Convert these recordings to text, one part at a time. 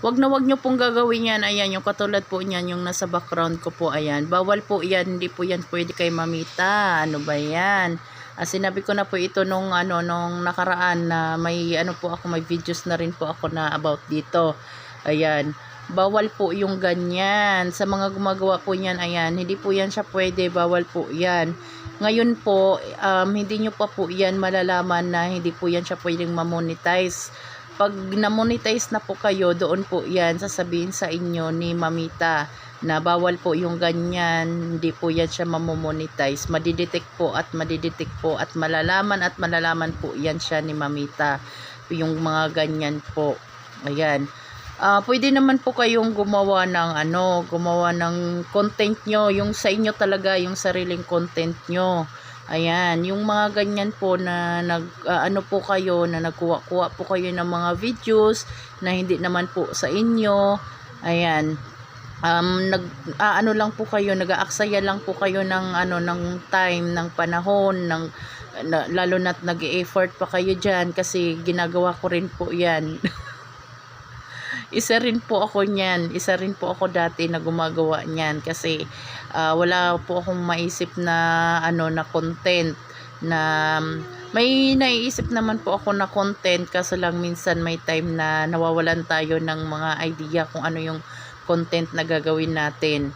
Wag na wag nyo pong gagawin yan. Ayan, yung katulad po niyan, yung nasa background ko po. Ayan, bawal po yan. Hindi po yan pwede kay mamita. Ano ba yan? Ah, sinabi ko na po ito nung ano nung nakaraan na may ano po ako may videos na rin po ako na about dito. Ayan. Bawal po yung ganyan. Sa mga gumagawa po niyan, ayan, hindi po yan siya pwede. Bawal po yan. Ngayon po, um, hindi nyo pa po yan malalaman na hindi po yan siya pwedeng mamonetize. Pag na-monetize na po kayo, doon po yan sasabihin sa inyo ni Mamita na bawal po yung ganyan, hindi po yan siya mamomonetize. Madidetect po at madidetect po at malalaman at malalaman po yan siya ni Mamita. Yung mga ganyan po. Ayan. Ah, pwede naman po kayong gumawa ng ano, gumawa ng content nyo, yung sa inyo talaga, yung sariling content nyo. Ayan, yung mga ganyan po na nag ah, ano po kayo na nagkuha-kuha po kayo ng mga videos na hindi naman po sa inyo. Ayan. Um nag ah, ano lang po kayo, nag-aaksaya lang po kayo ng ano ng time, ng panahon, ng na, lalo na't nag-effort pa kayo diyan kasi ginagawa ko rin po 'yan. isa rin po ako niyan. Isa rin po ako dati na gumagawa niyan kasi ah, wala po akong maisip na ano na content na may naiisip naman po ako na content kaso lang minsan may time na nawawalan tayo ng mga idea kung ano yung content na gagawin natin.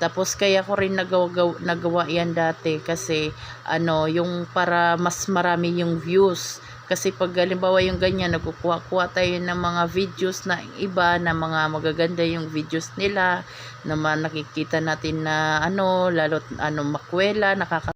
Tapos kaya ko rin nagawa, nagawa yan dati kasi ano yung para mas marami yung views. Kasi pag halimbawa yung ganyan, nagkukuha-kuha tayo ng mga videos na iba, na mga magaganda yung videos nila, na nakikita natin na ano, lalo ano, makwela, nakaka